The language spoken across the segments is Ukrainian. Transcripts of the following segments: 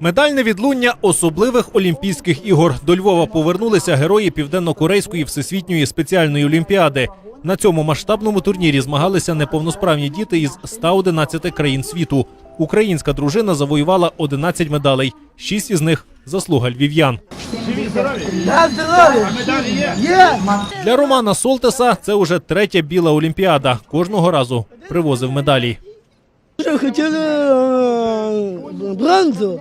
Медальне відлуння особливих Олімпійських ігор. До Львова повернулися герої Південно-Корейської всесвітньої спеціальної олімпіади. На цьому масштабному турнірі змагалися неповносправні діти із 111 країн світу. Українська дружина завоювала 11 медалей. Шість із них заслуга львів'ян. Для Романа Солтеса це уже третя біла олімпіада. Кожного разу привозив медалі. Хотіли е, бронзу.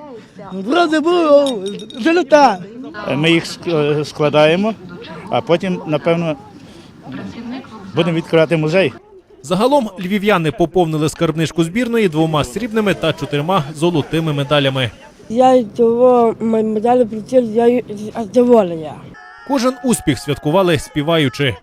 Бронза була золота. Ми їх складаємо, а потім, напевно, будемо відкривати музей. Загалом львів'яни поповнили скарбничку збірної двома срібними та чотирма золотими медалями. Я того медалі приціль, я задоволення. Кожен успіх святкували співаючи.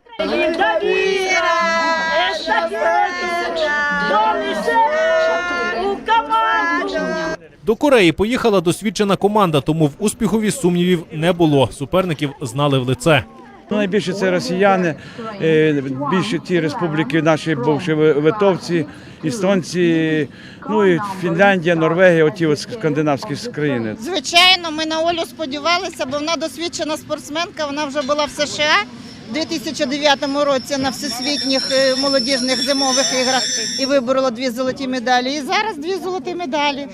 До Кореї поїхала досвідчена команда, тому в успіхові сумнівів не було. Суперників знали в лице. Ну, Найбільше це росіяни, е, більше ті республіки, наші бувші ви- литовці, естонці, ну і Фінляндія, Норвегія, оті от скандинавські країни. Звичайно, ми на Олю сподівалися, бо вона досвідчена спортсменка. Вона вже була в США у 2009 році на всесвітніх е, молодіжних зимових іграх і виборола дві золоті медалі. І зараз дві золоті медалі.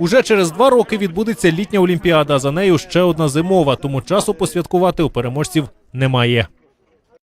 Уже через два роки відбудеться літня олімпіада. За нею ще одна зимова, тому часу посвяткувати у переможців немає.